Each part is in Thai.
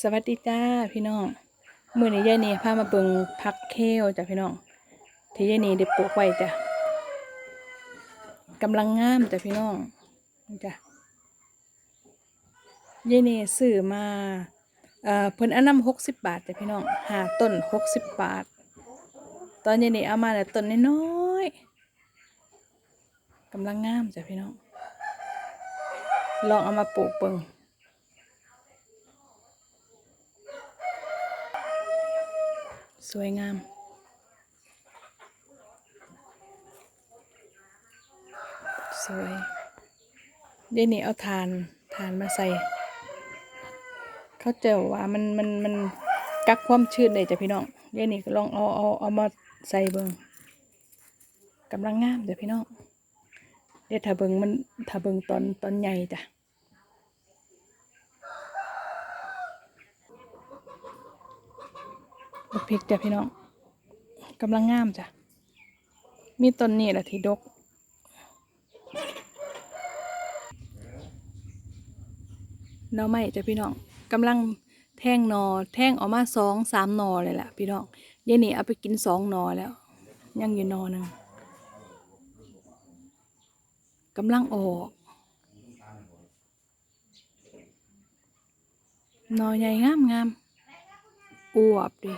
สวัสดีจ้าพี่น้องมื้อนี้ยายนี่พามาเบิ่งผักเคลจ้ะพี่น้อง ที่ยายนี่ได้ปลูกไว้จ้ะกำลังงามจ้ะพี่น้องจ้ะยายนี่ซื้อมาเอ่อเพิ่นอันนำหกสิบบาทจ้ะพี่น้องหาต้นหกสิบบาท ตอนยายนี่เอามาแล้วต้นน้อยๆกำลังงามจ้ะพี่น้อง ลองเอามาปลูกเบิ่ง สวยงาม สวยเดี๋ยวนี้เอาทานทานมาใส่ เขาเจอว่ามันมันมันกักความชื้นได้จ้ะพี่น้องเดี๋ยวนี้ลองเอาเอาเอามาใส่เบิงกำลังงามจ้ะพี่น้องเดี๋ยวถ้าเบิงมันถ้าเบิงตอนตอนใหญ่จ้ะ บักพริกจ้ะพี่น้องกำลังงามจ้ะ มีต้นนี้แหละที่ดกหน่อไม้จ้ะพี่น้องกำลังแท่งหนอ แท่งออกมาสองสามหนอเลยแหละพี่น้องเยวนี้เอาไปกินสองหนอแล้ว ยังอยู่หนอหนึ่งกำลังออกหนอใหญ่งามงามอวบดิ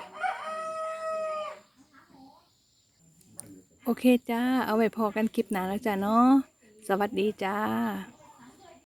โอเคจ้า เอาไว้พอกันคลิปหน้าแล้วจ้าเนาะ สวัสดีจ้า